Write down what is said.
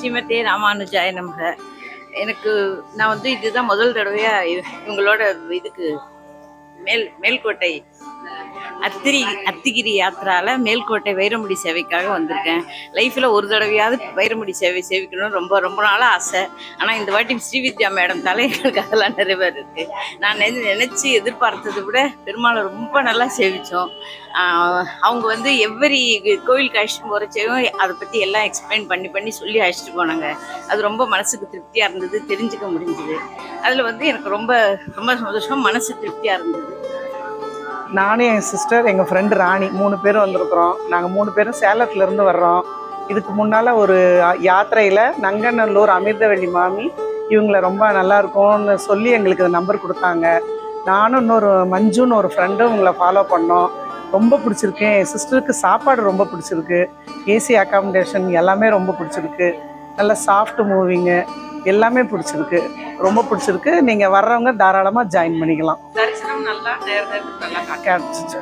ஸ்ரீமதே ராமானுஜாய நமக. எனக்கு நான் வந்து இதுதான் முதல் தடவையா இவங்களோட இதுக்கு மேல் மேல்கோட்டை அத்திரி அத்திகிரி யாத்திரால மேல்கோட்டை வைரமுடி சேவைக்காக வந்திருக்கேன். லைஃப்பில் ஒரு தடவையாவது வைரமுடி சேவை சேவிக்கணும்னு ரொம்ப ரொம்ப நாளாக ஆசை. ஆனால் இந்த வாட்டி ஸ்ரீவித்யா மேடம் தலை எங்களுக்கு அதெல்லாம் நிறைவேறிருக்கு நான் நினை நினச்சி எதிர்பார்த்ததை விட பெருமாளை ரொம்ப நல்லா சேவித்தோம் அவங்க வந்து எவ்வரி கோயிலுக்கு அழைச்சிட்டு போகிறச்சையும் அதை பற்றி எல்லாம் எக்ஸ்பிளைன் பண்ணி பண்ணி சொல்லி அழைச்சிட்டு போனாங்க. அது ரொம்ப மனசுக்கு திருப்தியாக இருந்தது தெரிஞ்சுக்க முடிஞ்சுது. அதில் வந்து எனக்கு ரொம்ப ரொம்ப சந்தோஷம் மனசு திருப்தியாக இருந்தது. நானும் என் சிஸ்டர் எங்கள் ஃப்ரெண்டு ராணி மூணு பேரும் வந்திருக்கிறோம். நாங்கள் மூணு பேரும் சேலத்துலேருந்து வர்றோம். இதுக்கு முன்னால் ஒரு யாத்திரையில் நங்கநல்லூர் அமிர்தவள்ளி மாமி இவங்களை ரொம்ப நல்லாயிருக்கும்னு சொல்லி எங்களுக்கு இந்த நம்பர் கொடுத்தாங்க. நானும் இன்னொரு மஞ்சுன்னு ஒரு ஃப்ரெண்டும் உங்களை ஃபாலோ பண்ணோம். ரொம்ப பிடிச்சிருக்கு. என் சிஸ்டருக்கு சாப்பாடு ரொம்ப பிடிச்சிருக்கு. ஏசி அக்காமடேஷன் எல்லாமே ரொம்ப பிடிச்சிருக்கு. நல்ல சாஃப்ட் மூவிங்கு எல்லாமே பிடிச்சிருக்கு. ரொம்ப பிடிச்சிருக்கு. நீங்கள் வர்றவங்க தாராளமாக ஜாயின் பண்ணிக்கலாம். நல்லா நேர நேரத்துக்கு நல்லா கிடச்சிச்சு